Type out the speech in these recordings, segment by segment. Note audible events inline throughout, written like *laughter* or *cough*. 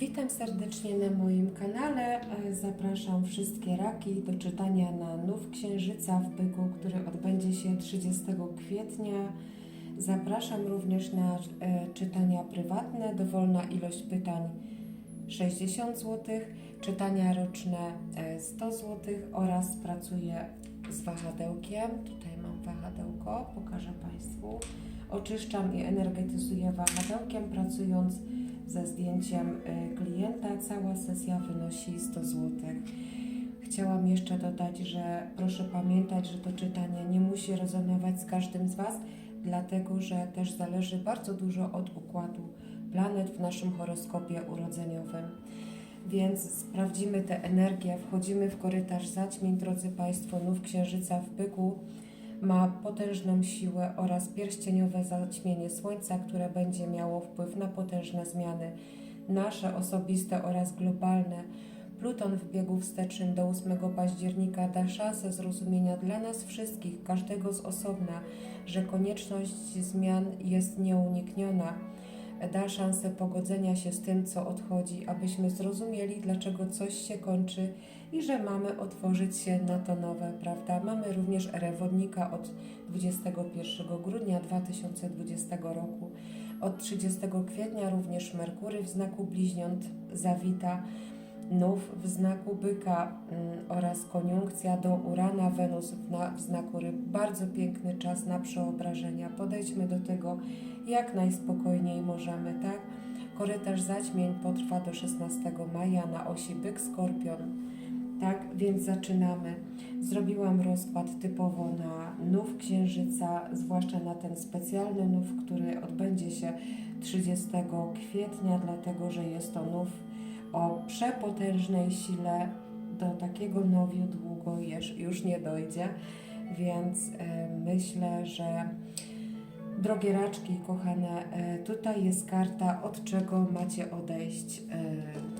Witam serdecznie na moim kanale. E, Zapraszam wszystkie raki do czytania na Nów Księżyca w Byku, który odbędzie się 30 kwietnia. Zapraszam również na e, czytania prywatne. Dowolna ilość pytań 60 zł, czytania roczne e, 100 zł oraz pracuję z wahadełkiem. Tutaj mam wahadełko, pokażę Państwu. Oczyszczam i energetyzuję wahadełkiem, pracując ze zdjęciem y, klienta. Cała sesja wynosi 100 zł. Chciałam jeszcze dodać, że proszę pamiętać, że to czytanie nie musi rezonować z każdym z Was, dlatego że też zależy bardzo dużo od układu planet w naszym horoskopie urodzeniowym. Więc sprawdzimy tę energię, wchodzimy w korytarz zaćmień, drodzy Państwo, nów księżyca w byku ma potężną siłę oraz pierścieniowe zaćmienie Słońca, które będzie miało wpływ na potężne zmiany nasze osobiste oraz globalne. Pluton w biegu wstecznym do 8 października da szansę zrozumienia dla nas wszystkich, każdego z osobna, że konieczność zmian jest nieunikniona. Da szansę pogodzenia się z tym, co odchodzi, abyśmy zrozumieli, dlaczego coś się kończy i że mamy otworzyć się na to nowe, prawda? Mamy również rewodnika od 21 grudnia 2020 roku. Od 30 kwietnia również Merkury w znaku bliźniąt zawita nów w znaku byka mm, oraz koniunkcja do Urana, Wenus w, na, w znaku ryb. Bardzo piękny czas na przeobrażenia. Podejdźmy do tego jak najspokojniej możemy, tak? Korytarz zaćmień potrwa do 16 maja na osi byk-skorpion. Tak, więc zaczynamy. Zrobiłam rozkład typowo na nów księżyca, zwłaszcza na ten specjalny nów, który odbędzie się 30 kwietnia, dlatego że jest to nów o przepotężnej sile. Do takiego nowiu długo już, nie dojdzie, więc e, myślę, że drogie raczki, kochane, e, tutaj jest karta, od czego macie odejść. E,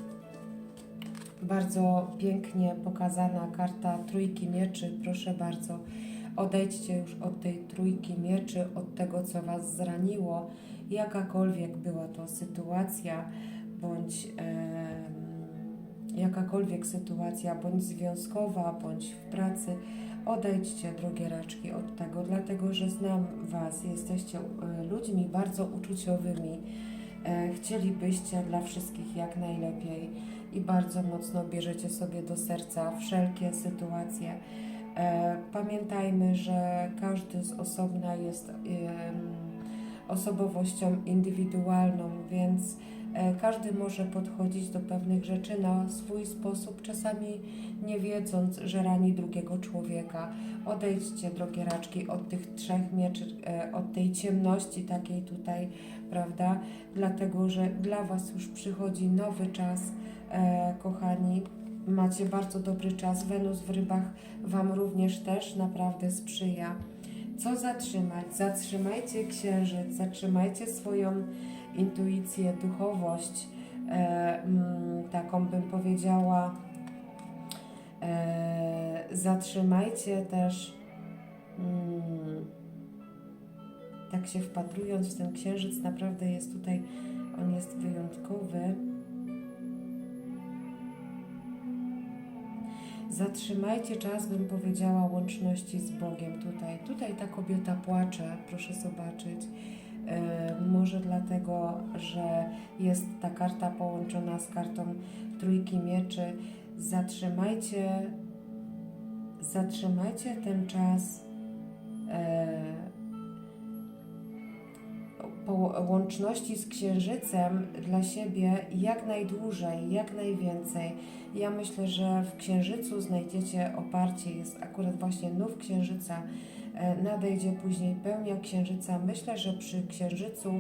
bardzo pięknie pokazana karta trójki mieczy. Proszę bardzo, odejdźcie już od tej trójki mieczy, od tego, co Was zraniło, jakakolwiek była to sytuacja, bądź em, jakakolwiek sytuacja, bądź związkowa, bądź w pracy. Odejdźcie, drogie raczki, od tego, dlatego że znam Was, jesteście e, ludźmi bardzo uczuciowymi. E, Chcielibyście dla wszystkich jak najlepiej i bardzo mocno bierzecie sobie do serca wszelkie sytuacje. E, Pamiętajmy, że każdy z osobna jest osobowością indywidualną, więc e, każdy może podchodzić do pewnych rzeczy na swój sposób, czasami nie wiedząc, że rani drugiego człowieka. Odejdźcie, drogie raczki, od tych trzech mieczy, e, od tej ciemności takiej tutaj, prawda? Dlatego, że dla Was już przychodzi nowy czas, e, kochani. Macie bardzo dobry czas. Wenus w rybach Wam również też naprawdę sprzyja. Co zatrzymać? Zatrzymajcie księżyc, zatrzymajcie swoją intuicję, duchowość, e, mm, taką bym powiedziała. E, zatrzymajcie też, mm, tak się wpatrując w ten księżyc, naprawdę jest tutaj, on jest wyjątkowy. Zatrzymajcie czas, bym powiedziała, łączności z Bogiem tutaj. Tutaj ta kobieta płacze, proszę zobaczyć. E, może dlatego, że jest ta karta połączona z kartą Trójki Mieczy. Zatrzymajcie, zatrzymajcie ten czas po łączności z Księżycem dla siebie jak najdłużej, jak najwięcej. Ja myślę, że w Księżycu znajdziecie oparcie, jest akurat właśnie nów Księżyca, e, nadejdzie później pełnia Księżyca. Myślę, że przy Księżycu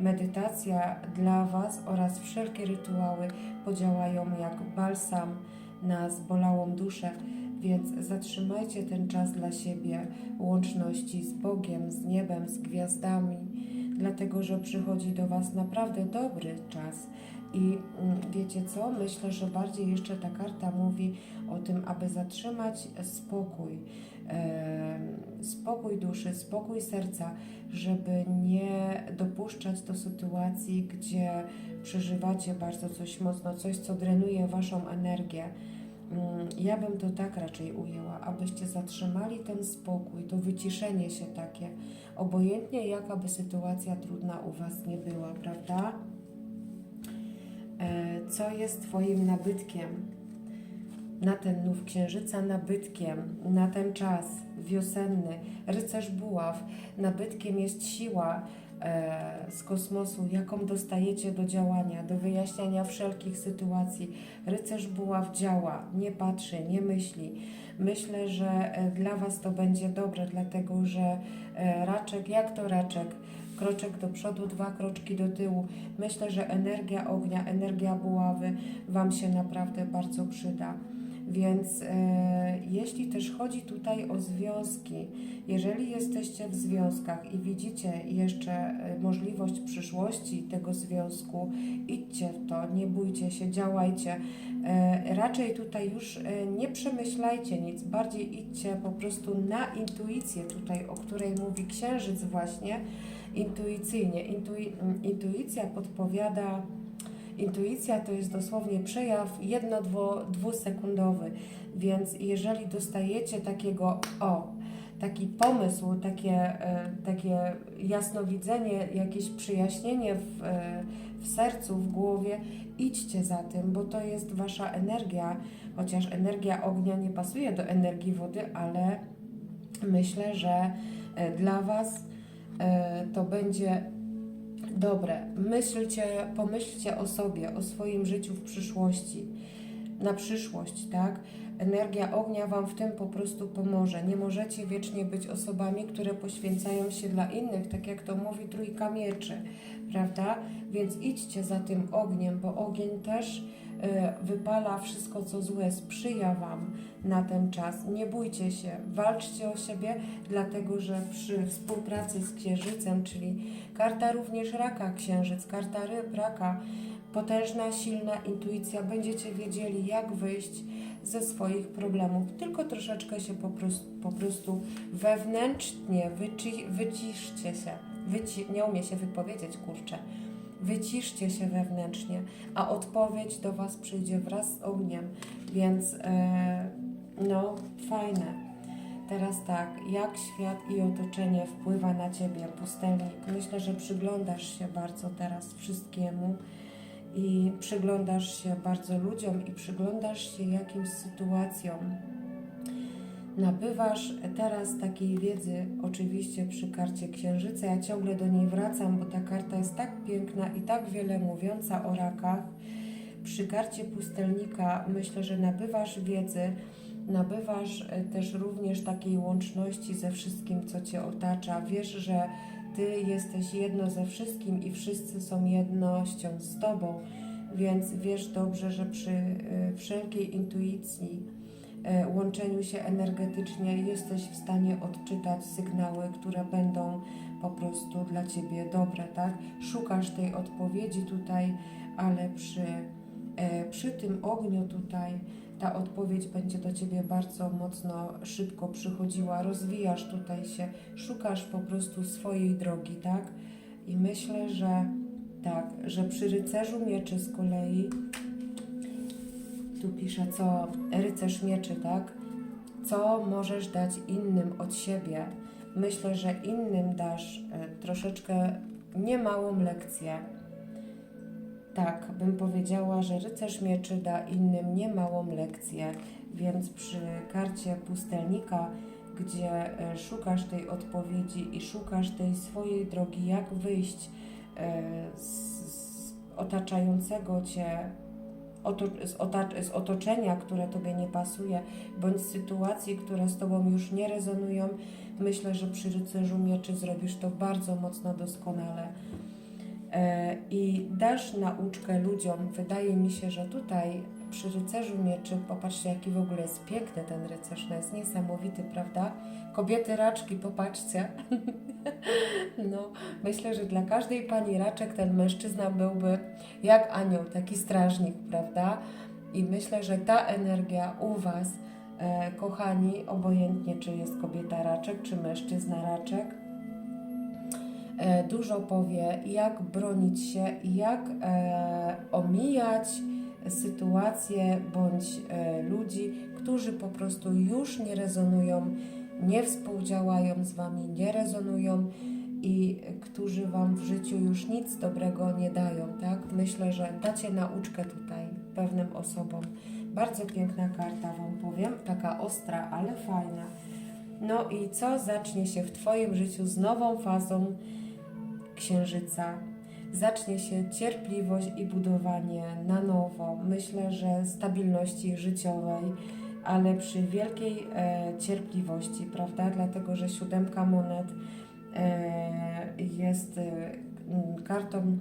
medytacja dla Was oraz wszelkie rytuały podziałają jak balsam na zbolałą duszę. Więc zatrzymajcie ten czas dla siebie, łączności z Bogiem, z niebem, z gwiazdami, dlatego że przychodzi do Was naprawdę dobry czas. I mm, wiecie co? Myślę, że bardziej jeszcze ta karta mówi o tym, aby zatrzymać spokój, spokój duszy, spokój serca, żeby nie dopuszczać do sytuacji, gdzie przeżywacie bardzo coś mocno, coś, co drenuje Waszą energię. Mm, Ja bym to tak raczej ujęła, abyście zatrzymali ten spokój, to wyciszenie się takie, obojętnie jaka by sytuacja trudna u Was nie była, prawda? E, Co jest Twoim nabytkiem? Na ten nów księżyca? Nabytkiem. Na ten czas wiosenny, rycerz buław, nabytkiem jest siła z kosmosu, jaką dostajecie do działania, do wyjaśniania wszelkich sytuacji. Rycerz buław działa, nie patrzy, nie myśli. Myślę, że e, dla Was to będzie dobre, dlatego że e, raczek, jak to raczek? Kroczek do przodu, dwa kroczki do tyłu. Myślę, że energia ognia, energia buławy Wam się naprawdę bardzo przyda. Więc e, jeśli też chodzi tutaj o związki, jeżeli jesteście w związkach i widzicie jeszcze e, możliwość przyszłości tego związku, idźcie w to, nie bójcie się, działajcie. E, raczej tutaj już e, nie przemyślajcie nic, bardziej idźcie po prostu na intuicję tutaj, o której mówi księżyc właśnie, intuicyjnie. Intui, intuicja podpowiada, intuicja to jest dosłownie przejaw jedno-dwusekundowy, więc jeżeli dostajecie takiego, o, taki pomysł, takie, e, takie jasnowidzenie, jakieś przyjaśnienie w, e, w sercu, w głowie, idźcie za tym, bo to jest wasza energia, chociaż energia ognia nie pasuje do energii wody, ale myślę, że e, dla was to będzie dobre. Myślcie, pomyślcie o sobie, o swoim życiu w przyszłości, na przyszłość, tak? Energia ognia Wam w tym po prostu pomoże. Nie możecie wiecznie być osobami, które poświęcają się dla innych, tak jak to mówi Trójka Mieczy, prawda? Więc idźcie za tym ogniem, bo ogień też wypala wszystko, co złe, sprzyja Wam na ten czas. Nie bójcie się, walczcie o siebie, dlatego że przy współpracy z Księżycem, czyli karta również raka Księżyc, karta ryb raka, potężna, silna intuicja, będziecie wiedzieli, jak wyjść ze swoich problemów. Tylko troszeczkę się po prostu, po prostu wewnętrznie wyci, wyciszcie się. Wyci, nie umie się wypowiedzieć, kurczę. Wyciszcie się wewnętrznie, a odpowiedź do Was przyjdzie wraz z ogniem, więc e, no, fajne. Teraz tak, jak świat i otoczenie wpływa na Ciebie, pustelnik? Myślę, że przyglądasz się bardzo teraz wszystkiemu i przyglądasz się bardzo ludziom i przyglądasz się jakimś sytuacjom. Nabywasz teraz takiej wiedzy, oczywiście przy karcie Księżyca. Ja ciągle do niej wracam, bo ta karta jest tak piękna i tak wiele mówiąca o rakach. Przy karcie pustelnika myślę, że nabywasz wiedzy, nabywasz e, też również takiej łączności ze wszystkim, co Cię otacza. Wiesz, że Ty jesteś jedno ze wszystkim i wszyscy są jednością z Tobą, więc wiesz dobrze, że przy e, wszelkiej intuicji, łączeniu się energetycznie jesteś w stanie odczytać sygnały, które będą po prostu dla Ciebie dobre, tak? Szukasz tej odpowiedzi tutaj, ale przy, e, przy tym ogniu tutaj ta odpowiedź będzie do Ciebie bardzo mocno, szybko przychodziła. Rozwijasz tutaj się, szukasz po prostu swojej drogi, tak? I myślę, że tak, że przy rycerzu mieczy z kolei, tu pisze co, rycerz mieczy, tak? Co możesz dać innym od siebie? Myślę, że innym dasz e, troszeczkę niemałą lekcję. Tak, bym powiedziała, że rycerz mieczy da innym niemałą lekcję, więc przy karcie pustelnika, gdzie e, szukasz tej odpowiedzi i szukasz tej swojej drogi, jak wyjść e, z, otaczającego cię, z, otoczenia, które tobie nie pasuje, bądź z sytuacji, które z tobą już nie rezonują, myślę, że przy rycerzu mieczy zrobisz to bardzo mocno doskonale. E, i dasz nauczkę ludziom. Wydaje mi się, że tutaj przy rycerzu mieczy, popatrzcie jaki w ogóle jest piękny ten rycerz, jest niesamowity, prawda? Kobiety raczki, popatrzcie. *laughs* No, myślę, że dla każdej pani raczek ten mężczyzna byłby jak anioł, taki strażnik, prawda? I myślę, że ta energia u Was, e, kochani, obojętnie czy jest kobieta raczek, czy mężczyzna raczek, e, dużo powie, jak bronić się, jak e, omijać sytuacje bądź e, ludzi, którzy po prostu już nie rezonują, nie współdziałają z Wami, nie rezonują i którzy Wam w życiu już nic dobrego nie dają, tak? Myślę, że dacie nauczkę tutaj pewnym osobom. Bardzo piękna karta Wam powiem, taka ostra, ale fajna. No i co zacznie się w Twoim życiu z nową fazą księżyca? Zacznie się cierpliwość i budowanie na nowo. Myślę, że stabilności życiowej, ale przy wielkiej e, cierpliwości, prawda? Dlatego, że siódemka monet jest e, kartą,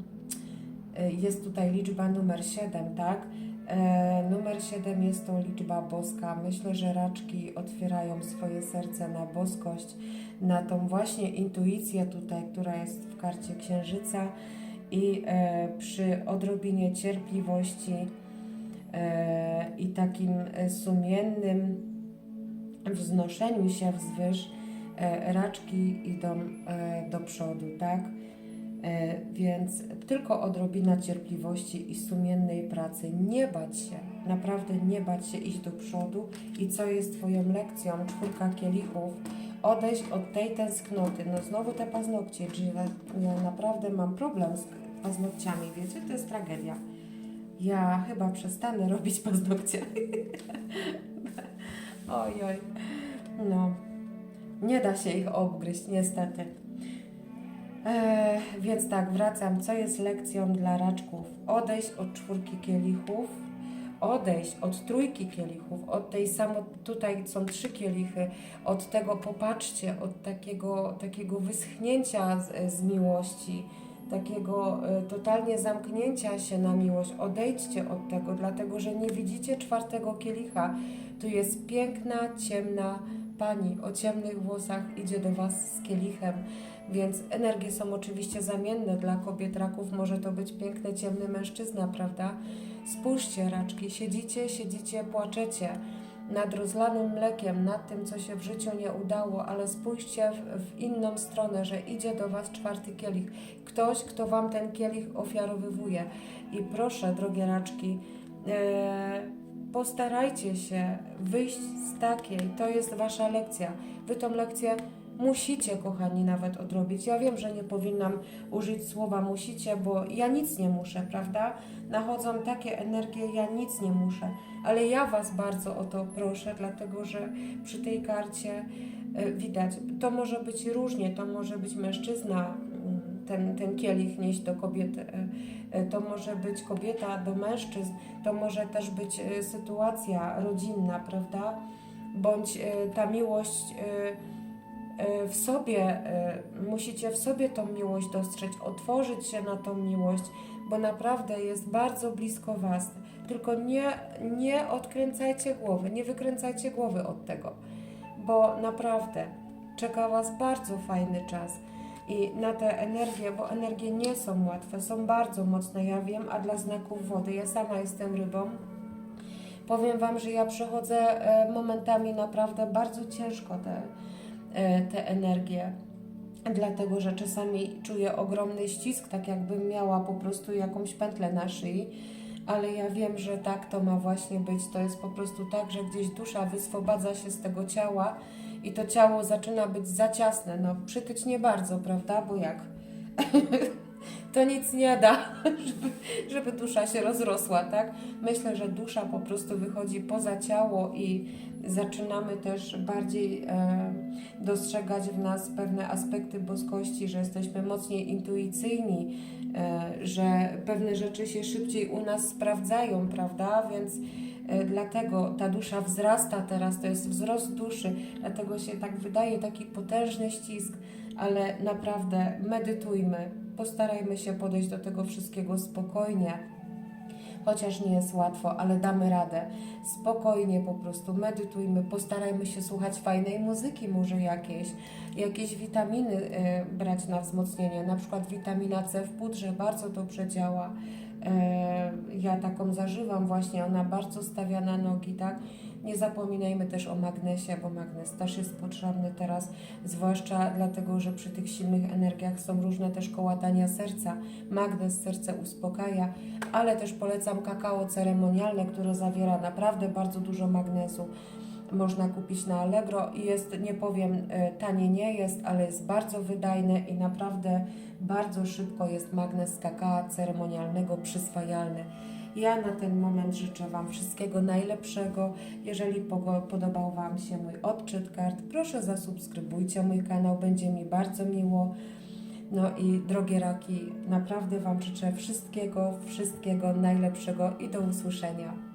e, jest tutaj liczba numer 7, tak? E, numer 7 jest to liczba boska. Myślę, że raczki otwierają swoje serce na boskość, na tą właśnie intuicję tutaj, która jest w karcie księżyca i e, przy odrobinie cierpliwości e, i takim e, sumiennym wznoszeniu się wzwyż e, raczki idą e, do przodu, tak? E, Więc tylko odrobina cierpliwości i sumiennej pracy. Nie bać się, naprawdę nie bać się iść do przodu. I co jest Twoją lekcją? Czwórka kielichów. Odejść od tej tęsknoty. No znowu te paznokcie, czyli ja, naprawdę mam problem z paznokciami, wiecie? To jest tragedia. Ja chyba przestanę robić paznokcie. *laughs* oj, oj. No, nie da się ich obgryźć, niestety. E, więc tak, wracam. Co jest lekcją dla raczków? Odejść od czwórki kielichów, odejść od trójki kielichów, od tej samo, tutaj są trzy kielichy, od tego popatrzcie, od takiego, takiego wyschnięcia z, z miłości, takiego e, totalnie zamknięcia się na miłość. Odejdźcie od tego, dlatego że nie widzicie czwartego kielicha. Tu jest piękna, ciemna pani o ciemnych włosach, idzie do Was z kielichem. Więc energie są oczywiście zamienne dla kobiet raków. Może to być piękny, ciemny mężczyzna, prawda? Spójrzcie, raczki, siedzicie, siedzicie, płaczecie nad rozlanym mlekiem, nad tym, co się w życiu nie udało, ale spójrzcie w, w inną stronę, że idzie do Was czwarty kielich. Ktoś, kto Wam ten kielich ofiarowywuje. I proszę, drogie raczki, e, postarajcie się wyjść z takiej, to jest Wasza lekcja. Wy tą lekcję musicie, kochani, nawet odrobić. Ja wiem, że nie powinnam użyć słowa musicie, bo ja nic nie muszę, prawda? Nachodzą takie energie, ja nic nie muszę, ale ja Was bardzo o to proszę, dlatego że przy tej karcie e, widać, to może być różnie, to może być mężczyzna, ten, ten kielich nieść do kobiety, e, e, to może być kobieta do mężczyzn, to może też być e, sytuacja rodzinna, prawda? Bądź ta miłość w sobie, musicie w sobie tą miłość dostrzec, otworzyć się na tą miłość, bo naprawdę jest bardzo blisko Was. Tylko nie, nie odkręcajcie głowy, nie wykręcajcie głowy od tego, bo naprawdę czeka Was bardzo fajny czas. I na te energie, bo energie nie są łatwe, są bardzo mocne, ja wiem, a dla znaków wody, ja sama jestem rybą, powiem Wam, że ja przechodzę e, momentami naprawdę bardzo ciężko te, e, te energie. Dlatego, że czasami czuję ogromny ścisk, tak jakbym miała po prostu jakąś pętlę na szyi, ale ja wiem, że tak to ma właśnie być. To jest po prostu tak, że gdzieś dusza wyswobadza się z tego ciała i to ciało zaczyna być za ciasne. No, przytyć nie bardzo, prawda? Bo jak? *laughs* to nic nie da, *laughs* żeby, żeby dusza się rozrosła, tak? Myślę, że dusza po prostu wychodzi poza ciało i zaczynamy też bardziej e, dostrzegać w nas pewne aspekty boskości, że jesteśmy mocniej intuicyjni, e, że pewne rzeczy się szybciej u nas sprawdzają, prawda? Więc dlatego ta dusza wzrasta teraz, to jest wzrost duszy, dlatego się tak wydaje taki potężny ścisk, ale naprawdę medytujmy, postarajmy się podejść do tego wszystkiego spokojnie. chociaż nie jest łatwo, ale damy radę. Spokojnie po prostu medytujmy, postarajmy się słuchać fajnej muzyki, może jakiejś, jakieś witaminy e, brać na wzmocnienie, na przykład witamina C w pudrze bardzo dobrze działa. E, ja taką zażywam właśnie, ona bardzo stawia na nogi, tak? Nie zapominajmy też o magnesie, bo magnes też jest potrzebny teraz, zwłaszcza dlatego, że przy tych silnych energiach są różne też kołatania serca. Magnes serce uspokaja, ale też polecam kakao ceremonialne, które zawiera naprawdę bardzo dużo magnezu. Można kupić na Allegro i jest, nie powiem, e, tanie nie jest, ale jest bardzo wydajne i naprawdę bardzo szybko jest magnes kakao ceremonialnego przyswajalny. Ja na ten moment życzę Wam wszystkiego najlepszego. Jeżeli podobał Wam się mój odczyt kart, proszę zasubskrybujcie mój kanał, będzie mi bardzo miło. No i drogie raki, naprawdę Wam życzę wszystkiego, wszystkiego najlepszego i do usłyszenia.